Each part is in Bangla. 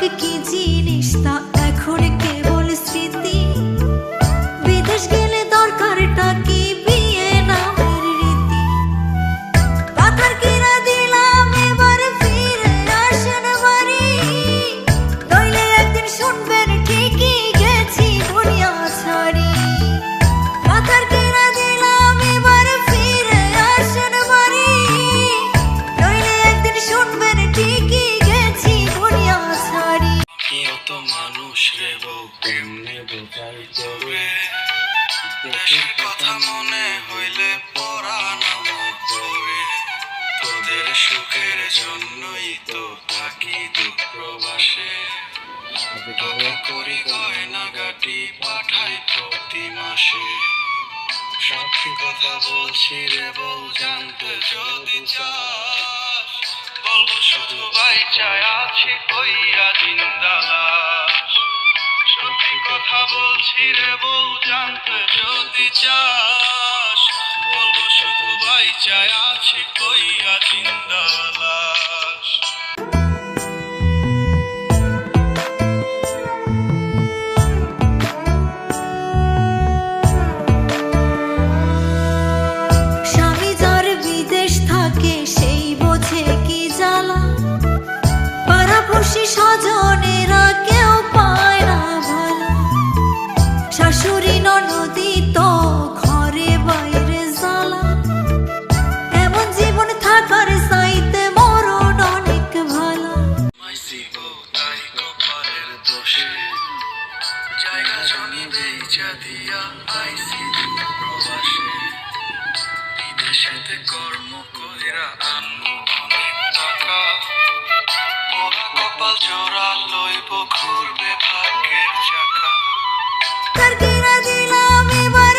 কি জিনিস তা এখন কে সুখের জন্যই তো থাকি দুঃখ প্রবাসে করি গয়না গাটি পাঠাই প্রতি মাসে। সত্যি কথা বলছি রে বল জানতে যদি চাস, বলব শুধু ভাই চাই, আছি কইয়া জিন্দালাস সত্যি কথা বলছি রে বল জানতে যদি চাস বলব শুধু ভাই চায় আছে কইয়া জিন্দালাস কপাল জোড়া লইব ঘুরবে ভাগ্যের চাকা তার কিনা দিলাম এবার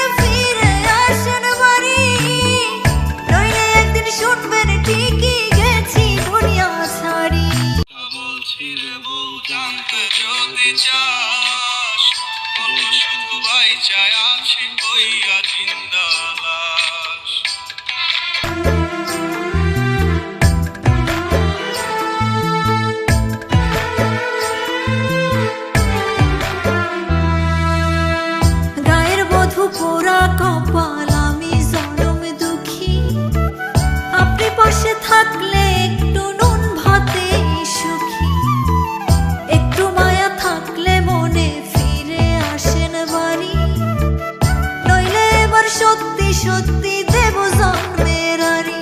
সত্যি দেব জন্মের আরি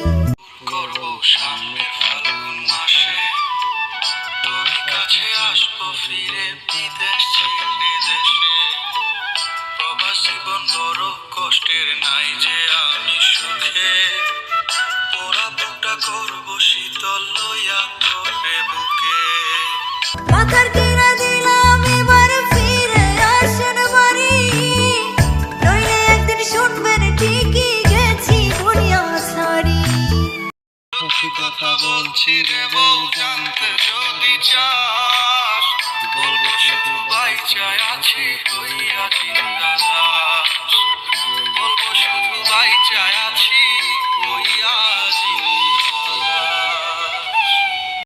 করব সামনে মাসে। তোর কাছে আসব ফিরে বিদেশ ছেড়ে দেশে প্রবাস জীবন বড় কষ্টের নাই যে আমি সুখে। তোরা বুকটা করব শীতল লইয়া তোরে বুকে। মাথার আছি বউ জানতে যদি চাস বলব শুধু বাইচায় আছে কইয়া দিন